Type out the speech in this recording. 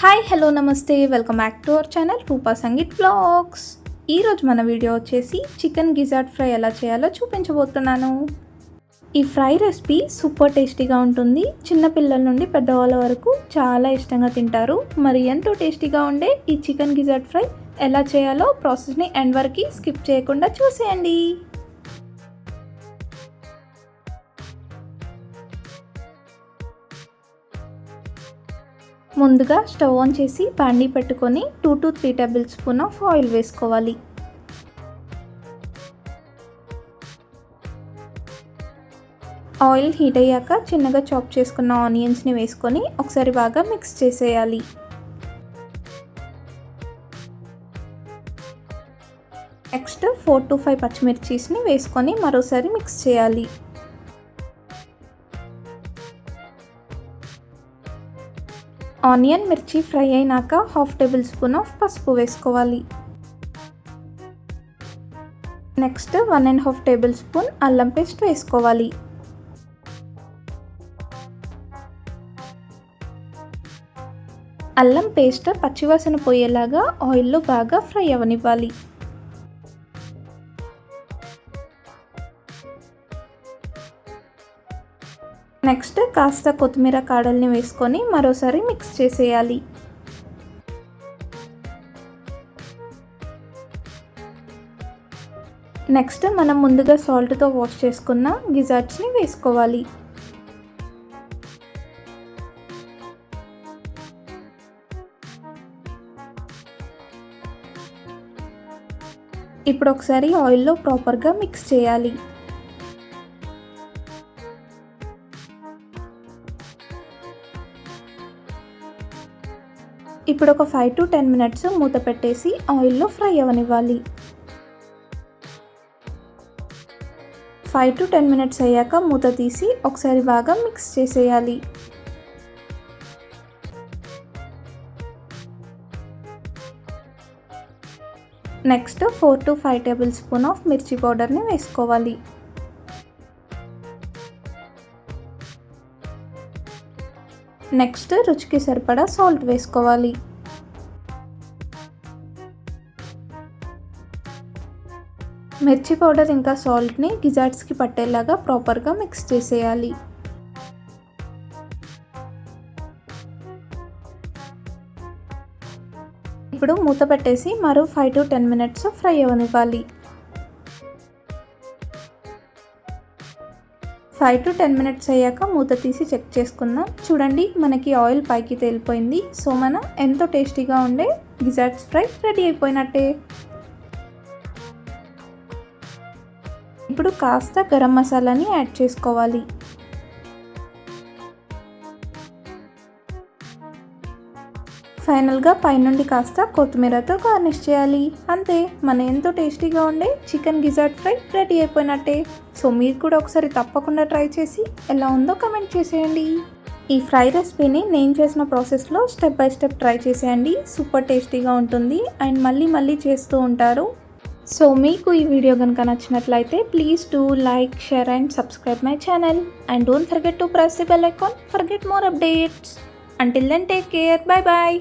Hi hello నమస్తే. Welcome back to our channel Rupa Sangeet blogs. ఈరోజు మన video వచ్చేసి చికెన్ గిజార్డ్ ఫ్రై ఎలా చేయాలో చూపించబోతున్నాను. ఈ ఫ్రై రెసిపీ సూపర్ టేస్టీగా ఉంటుంది. చిన్నపిల్లల నుండి పెద్దవాళ్ళ వరకు చాలా ఇష్టంగా తింటారు. మరి ఎంతో టేస్టీగా ఉండే ఈ చికెన్ గిజార్డ్ ఫ్రై ఎలా చేయాలో ప్రాసెస్ని ఎండ్ వరకు స్కిప్ చేయకుండా చూసేయండి. ముందుగా స్టవ్ ఆన్ చేసి బాండీ పెట్టుకొని two to three table spoon of oil వేసుకోవాలి. ఆయిల్ హీట్ అయ్యాక చిన్నగా చాప్ చేసుకున్న ఆనియన్స్ని వేసుకొని ఒకసారి బాగా మిక్స్ చేసేయాలి. నెక్స్ట్ ఫోర్ టు ఫైవ్ పచ్చిమిర్చీస్ని వేసుకొని మరోసారి మిక్స్ చేయాలి. ఆనియన్ మిర్చి ఫ్రై అయినాక హాఫ్ టేబుల్ స్పూన్ ఆఫ్ పసుపు వేసుకోవాలి. Next one and half table spoon అల్లం పేస్ట్ వేసుకోవాలి. అల్లం పేస్ట్ పచ్చివాసన పోయేలాగా ఆయిల్లో బాగా ఫ్రై అవనివ్వాలి. నెక్స్ట్ కాస్త కొత్తిమీర కాడల్ని వేసుకొని మరోసారి మిక్స్ చేసేయాలి. నెక్స్ట్ మనం ముందుగా సాల్ట్తో వాష్ చేసుకున్న గిజార్ట్స్ని వేసుకోవాలి. ఇప్పుడు ఒకసారి ఆయిల్లో ప్రాపర్గా మిక్స్ చేయాలి. ఇప్పుడు ఒక ఫైవ్ టు టెన్ మినిట్స్ మూత పెట్టేసి ఆయిల్లో ఫ్రై అవనివ్వాలి. ఫైవ్ టు టెన్ మినిట్స్ అయ్యాక మూత తీసి ఒకసారి బాగా మిక్స్ చేసేయాలి. Next four to five table spoon of మిర్చి పౌడర్ని వేసుకోవాలి. నెక్స్ట్ రుచికి సరిపడా సాల్ట్ వేసుకోవాలి. మిర్చి పౌడర్ ఇంకా సాల్ట్ని గిజార్ట్స్కి పట్టేలాగా ప్రాపర్గా మిక్స్ చేసేయాలి. ఇప్పుడు మూత పెట్టేసి మరో five to ten minutes fry అవనివ్వాలి. Five to ten minutes అయ్యాక మూత తీసి చెక్ చేసుకుందాం. చూడండి మనకి ఆయిల్ పైకి తేలిపోయింది. సో మనం ఎంతో టేస్టీగా ఉండే గిజార్ట్స్ ఫ్రై రెడీ అయిపోయినట్టే. ఇప్పుడు కాస్త గరం మసాలాని యాడ్ చేసుకోవాలి. ఫైనల్గా పైనుండి కాస్త కొత్తిమీరతో గార్నిష్ చేయాలి. అంతే మన ఎంతో టేస్టీగా ఉండే చికెన్ గిజార్ట్ ఫ్రై రెడీ అయిపోయినట్టే. సో మీరు కూడా ఒకసారి తప్పకుండా ట్రై చేసి ఎలా ఉందో కమెంట్ చేసేయండి. ఈ ఫ్రై రెసిపీని నేను చేసిన ప్రాసెస్లో స్టెప్ బై స్టెప్ ట్రై చేసేయండి. సూపర్ టేస్టీగా ఉంటుంది. అండ్ మళ్ళీ మళ్ళీ చేస్తూ ఉంటారు. సో మీకు ఈ వీడియో కనుక నచ్చినట్లయితే please do like share and subscribe my channel and don't forget to press the bell icon forget more updates until then take care bye bye